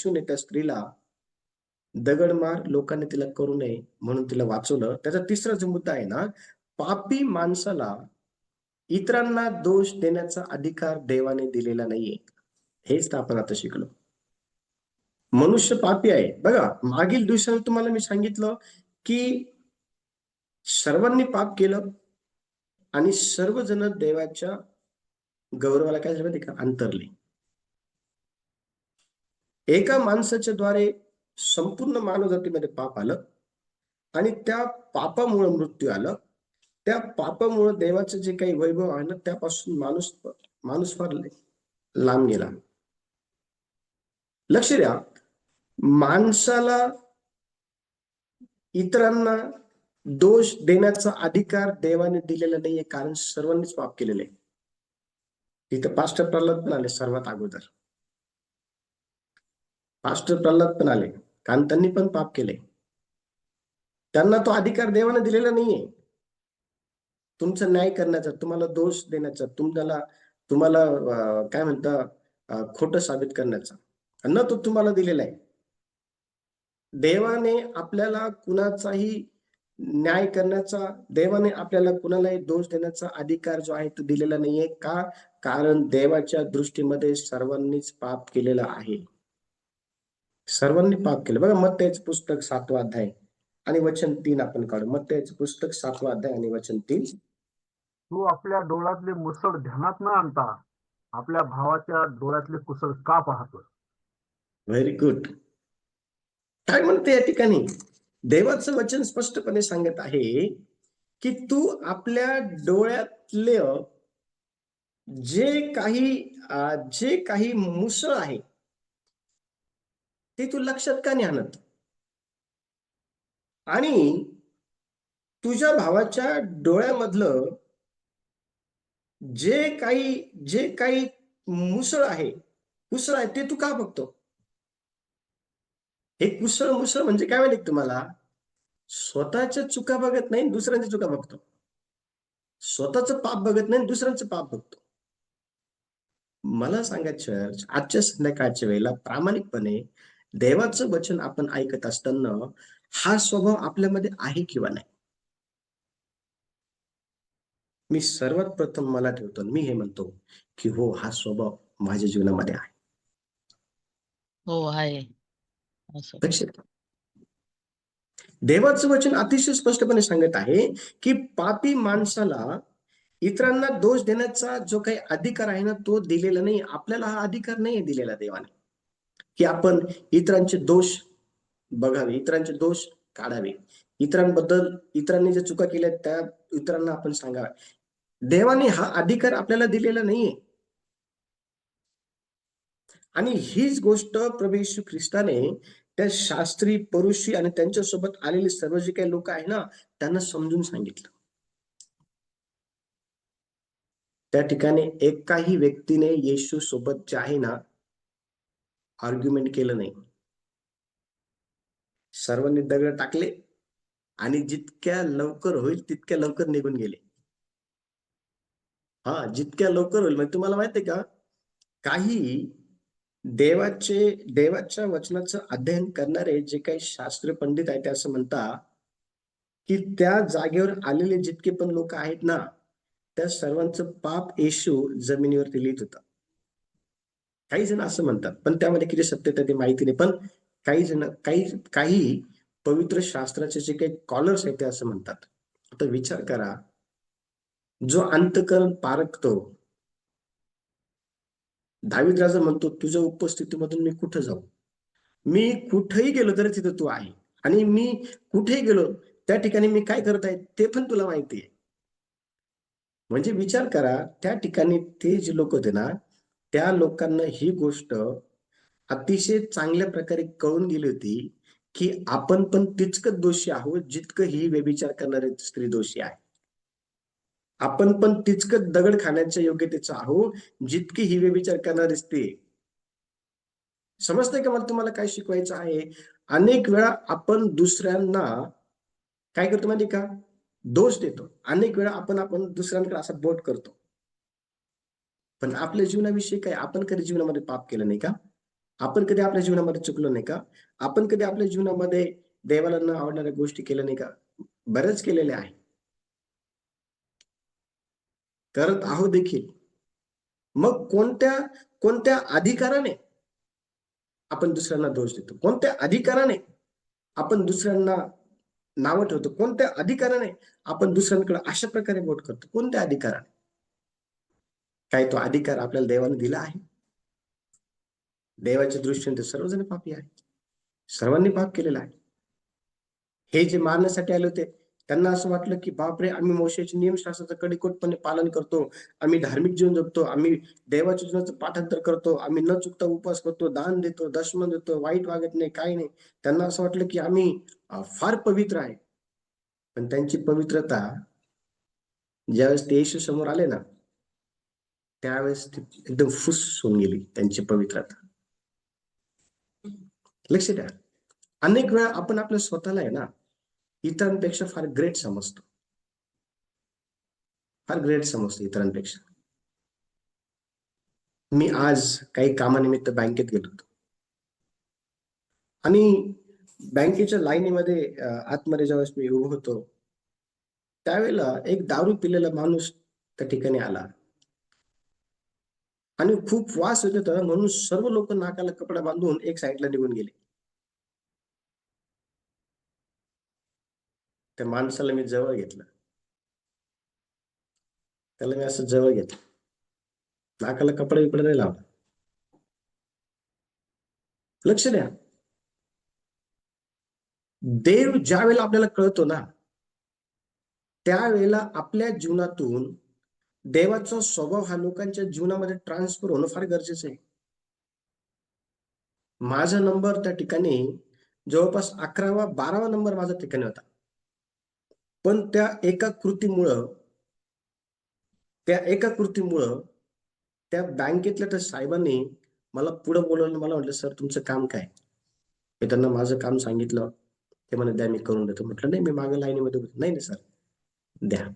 येशूने त्या स्त्रीला दगड मार लोकांनी तिला करू नये म्हणून तिला वाचवलं. त्याचा तिसरा जो मुद्दा आहे ना पापी माणसाला इतरांना दोष देण्याचा अधिकार देवाने दिलेला नाहीये. हेच आपण आता शिकलो. मनुष्य पापी आहे. बघा मागील दिवसाला तुम्हाला मी सांगितलं की सर्वांनी पाप केलं आणि सर्वजण देवाच्या गौरवाला काय झालं माहिती का? अंतरले. एका माणसाच्या द्वारे संपूर्ण मानवजातीमध्ये पाप आलं आणि त्या पापामुळे मृत्यू आलं. त्या पापामुळे देवाचं जे काही वैभव आहे ना त्यापासून माणूस माणूस फार लांब गेला. लक्ष द्या माणसाला इतरांना दोष देण्याचा अधिकार देवाने दिलेला नाहीये कारण सर्वांनीच पाप केलेले. आहे तिथं पास्टर प्रल्हाद पण आले सर्वात अगोदर. पास्टर प्रल्हाद पण आले. कारण त्यांनी पण पाप केले. त्यांना तो अधिकार देवाने दिलेला नाहीये. तुमचा न्याय करण्याचा तुम्हाला दोष देण्याचा तुम्हाला तुम्हाला काय म्हणता खोट साबित करण्याचा. न तो तुम्हाला दिलेला आहे. देवाने आपल्याला कुणाचाही न्याय करण्याचा देवाने आपल्याला कुणालाही दोष देण्याचा अधिकार जो आहे तो दिलेला नाहीये. का? कारण देवाच्या दृष्टीमध्ये सर्वांनीच पाप केलेला आहे. सर्वांनी पाप केलं. बघा मत्याचं पुस्तक सातवा अध्याय आणि वचन तीन आपण काढू. मत्याचं पुस्तक सातवा अध्याय आणि वचन तीन. तू आपल्या डोळ्यातले मुसळ ध्यानात न आणता आपल्या भावाच्या डोळ्यातले कुसळ का पाहतोस? व्हेरी गुड काय म्हणते या ठिकाणी? देवाचं वचन स्पष्टपणे सांगत आहे की तू आपल्या डोळ्यातले जे काही जे काही मुसळ आहे ते तू लक्षात का नाही आणत? आणि तुझ्या भावाच्या डोळ्यामधलं जे काही जे काही मुसळ आहे कुसळ आहे ते तू का बघतो? हे कुसळ मुसळ म्हणजे काय माहिती तुम्हाला? स्वतःच्या चुका बघत नाही दुसऱ्यांच्या चुका बघतो. स्वतःच पाप बघत नाही दुसऱ्यांचं पाप बघतो. मला सांगा चर्च आजच्या संध्याकाळच्या वेळेला प्रामाणिकपणे देवाचं वचन आपण ऐकत असताना हा स्वभाव आपल्यामध्ये आहे किंवा नाही? मी सर्वात प्रथम मला ठेवतो मी हे म्हणतो की हो हा स्वभाव माझ्या जीवनामध्ये आहे. हो आहे. देवाचं वचन अतिशय स्पष्टपणे सांगत आहे की पापी माणसाला इतरांना दोष देण्याचा जो काही अधिकार आहे ना तो दिलेला नाही. आपल्याला हा अधिकार नाही दिलेला देवाने. की आपण इतरांचे दोष बघावे इतरांचे दोष काढावे. इतरांबद्दल इतरांनी ज्या चुका केल्या त्या इतरांना आपण सांगाव्या देवाने हा अधिकार आपल्याला दिलेला नाहीये. आणि हीच गोष्ट प्रभू येशू ख्रिस्ताने त्या शास्त्री परुषी आणि त्यांच्यासोबत आलेले सर्व जे काही लोक आहे ना त्यांना समजून सांगितलं. त्या ठिकाणी एकाही व्यक्तीने येशू सोबत जे आहे ना आर्ग्युमेंट केलं नाही. सर्वांनी दगड टाकले आणि जितक्या लवकर होईल तितक्या लवकर निघून गेले. हा जितक्या लवकर होईल म्हणजे तुम्हाला माहितीये का? काही देवाचे देवाच्या वचनाचं अध्ययन करणारे जे काही शास्त्र पंडित आहेत ते असं म्हणता की त्या जागेवर आलेले जितके पण लोक आहेत ना त्या सर्वांचं पाप येशू जमिनीवरती लिहित होता. काही जण असं म्हणतात पण त्यामध्ये किती सत्यता ते माहिती नाही. पण काही जण काही काही पवित्र शास्त्राचे जे काही कॉलर्स आहेत ते असं म्हणतात. आता विचार करा जो अंतकरण पारखतो दाविद राजा म्हणतो तुझ्या उपस्थितीमधून मी कुठं जाऊ? मी कुठेही गेलो तरी तिथं तू आहे. आणि मी कुठेही गेलो त्या ठिकाणी मी काय करत आहे ते पण तुला माहिती आहे. म्हणजे विचार करा त्या ठिकाणी ते जे लोक होते ना त्या लोकांना ही गोष्ट अतिशय चांगल्या प्रकारे कळून गेली होती की आपण पण तितकं दोषी आहोत जितकं ही व्यभिचार करणारी स्त्री दोषी आहे. आपण पण तितकं दगड खाण्याच्या योग्यतेचं आहोत जितकी ही व्यभिचार करणारी स्त्री. समजतंय का मला तुम्हाला काय शिकवायचं आहे? अनेक वेळा आपण दुसऱ्यांना काय करतो माहिती का? दोष देतो. अनेक वेळा आपण आपण दुसऱ्यांकडे असा बोट करतो. पण आपल्या जीवनाविषयी काय आपण कधी जीवनामध्ये पाप केलं नाही का? आपण कधी आपल्या जीवनामध्ये चुकलो नाही का? आपण कधी आपल्या जीवनामध्ये देवाला न आवडणाऱ्या गोष्टी केल्या नाही का? बऱ्याच केलेल्या आहे करत आहो देखील. मग कोणत्या कोणत्या अधिकाराने आपण दुसऱ्यांना दोष देतो? कोणत्या अधिकाराने आपण दुसऱ्यांना नावं ठेवतो? कोणत्या अधिकाराने आपण दुसऱ्यांकडे अशा प्रकारे बोट करतो? कोणत्या अधिकाराने? काय तो अधिकार आपल्याला देवाने दिला आहे. देवाच्या दृष्टीने ते सर्वजण पापी आहे सर्वांनी पाप केलेला आहे. हे जे मारण्यासाठी आले होते त्यांना असं वाटलं की बापरे आम्ही मोशेचे नियमशास्त्राचं कडेकोटपणे पालन करतो. आम्ही धार्मिक जीवन जगतो. आम्ही देवाच्या जीवनाचं पाठांतर करतो. आम्ही न चुकता उपवास करतो दान देतो दशमन देतो वाईट वागत नाही काही नाही. त्यांना असं वाटलं की आम्ही फार पवित्र आहे. पण त्यांची पवित्रता ज्यावेळेस ते येशू समोर आले ना त्यावेळेस ती एकदम फुस होऊन गेली त्यांची पवित्रता. लक्ष द्या. अनेक वेळा आपण आपल्या स्वतःला आहे ना इतरांपेक्षा फार ग्रेट समजतो. फार ग्रेट समजतो इतरांपेक्षा. मी आज काही कामानिमित्त बँकेत गेलो होतो. आणि बँकेच्या लाईनीमध्ये आतमध्ये ज्यावेळेस मी उभो होतो त्यावेळेला एक दारू पिलेला माणूस त्या ठिकाणी आला. आणि खूप वास येत होता म्हणून सर्व लोक नाकाला कपडा बांधून एक साईडला निघून गेले. त्या माणसाला मी जवळ घेतलं. त्याला मी असं जवळ घेतलं. नाकाला कपडा बिपडा नाही लावला. लक्ष द्या. देव ज्या वेळेला आपल्याला कळतो ना त्यावेळेला आपल्या जीवनातून देवाचा स्वभाव हा लोकांच्या जीवनामध्ये ट्रान्सफर होणं फार गरजेचं आहे. माझा नंबर त्या ठिकाणी जवळपास अकरावा बारावा नंबर माझा ठिकाणी होता. पण त्या एका कृतीमुळं त्या एका कृतीमुळं त्या बँकेतल्या त्या साहेबांनी मला पुढं बोलवलं मला म्हटलं सर तुमचं काम काय? मी त्यांना माझं काम सांगितलं. ते म्हणे द्या मी करून देतो. म्हटलं नाही मी मागं लाईनीमध्ये नाही नाही सर द्या.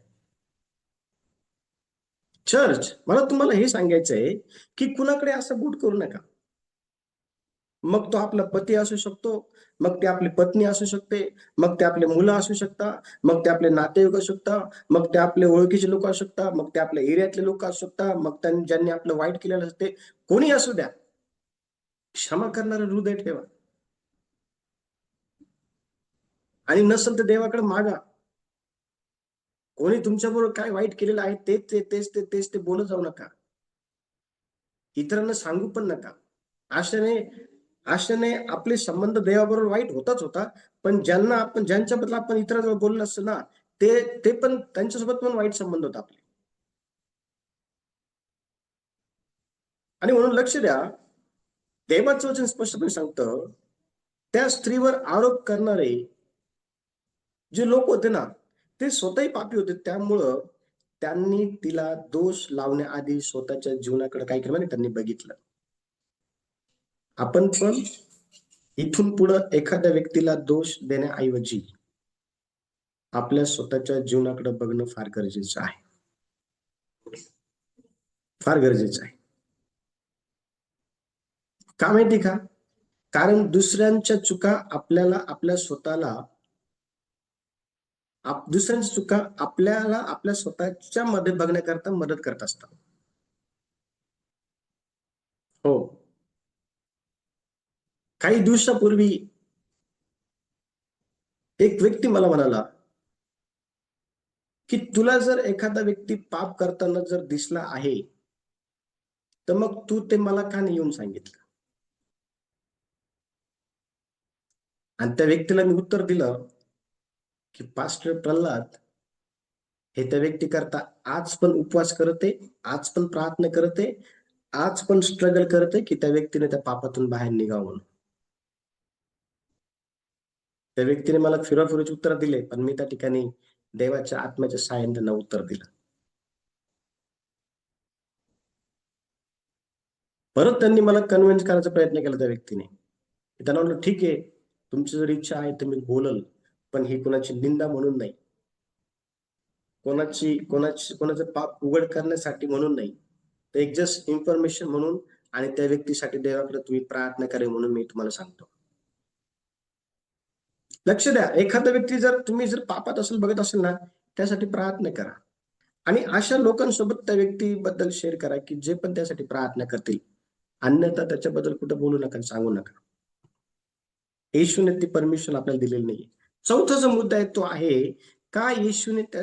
चर्च मला तुम्हाला हे सांगायचं आहे की कुणाकडे असं बूट करू नका. मग तो आपला पती असू शकतो मग ते आपली पत्नी असू शकते मग ते आपले मुलं असू शकता मग ते आपले नातेवाईक असू शकता मग ते आपले ओळखीचे लोक असू शकता मग ते आपल्या एरियातले लोक असू शकता मग त्यांनी ज्यांनी आपलं वाईट केलेलं असते कोणी असू द्या. क्षमा करणारं हृदय ठेवा. आणि नसेल तर देवाकडे मागा. कोणी तुमच्याबरोबर काय वाईट केलेलं आहे तेच ते तेच ते तेच ते बोलत जाऊ नका. इतरांना सांगू पण नका. आशाने आशाने आपले संबंध देवाबरोबर वाईट होताच होता पण ज्यांना आपण ज्यांच्याबद्दल आपण इतरांजवळ बोललं असतं ना ते ते पण त्यांच्यासोबत पण वाईट संबंध होता आपले. आणि म्हणून लक्ष द्या देवाचं वचन स्पष्टपणे सांगतं त्या स्त्रीवर आरोप करणारे जे लोक होते ना ते स्वतःही पापी होते. त्यामुळं त्यांनी तिला दोष लावण्याआधी स्वतःच्या जीवनाकडे काय केलं? म्हणजे त्यांनी बघितलं. आपण पण इथून पुढं एखाद्या व्यक्तीला दोष देण्याऐवजी आपल्या स्वतःच्या जीवनाकडे बघणं फार गरजेचं आहे. फार गरजेचं आहे. का माहिती का? कारण दुसऱ्यांच्या चुका आपल्याला आपल्या स्वतःला आप दुसऱ्यांच्या चुका आपल्याला आपल्या स्वतःच्या मध्ये बघण्याकरता मदत करत असतात. हो. काही दिवसापूर्वी एक व्यक्ती मला म्हणाला की तुला जर एखादा व्यक्ती पाप करताना जर दिसला आहे तर मग तू ते मला का नाही येऊन सांगितलं? आणि त्या व्यक्तीला मी उत्तर दिलं की पास्टर प्रल्हाद हे त्या व्यक्ती करता आज पण उपवास करते आज पण प्रार्थना करते आज पण स्ट्रगल करते की त्या व्यक्तीने त्या पापातून बाहेर निघावं. म्हणून त्या व्यक्तीने मला फिरवाफिरवीची उत्तर दिले पण मी त्या ठिकाणी देवाच्या आत्म्याच्या साह्याने त्यांना उत्तर दिलं. परत त्यांनी मला कन्व्हिन्स करायचा प्रयत्न केला त्या व्यक्तीने. त्यांना म्हटलं ठीक आहे तुमची जर इच्छा आहे तर मी बोलल पण ही कोणाची निंदा म्हणून नाही. कोणाची कोणाची कोणाचं पाप उघड करण्यासाठी म्हणून नाही. तर एक जस्ट इन्फॉर्मेशन म्हणून आणि त्या व्यक्तीसाठी देवाकडे तुम्ही प्रार्थना करा म्हणून मी तुम्हाला सांगतो. लक्ष द्या एखादा व्यक्ती जर तुम्ही जर पापात असेल बघत असेल ना त्यासाठी प्रार्थना करा. आणि अशा लोकांसोबत त्या व्यक्तीबद्दल शेअर करा की जे पण त्यासाठी प्रार्थना करतील. अन्यथा त्याच्याबद्दल कुठं बोलू नका सांगू नका. येशूने ती परमिशन आपल्याला दिलेली नाहीये. चौथा जो मुद्दा आहे तो आहे का येशूने त्या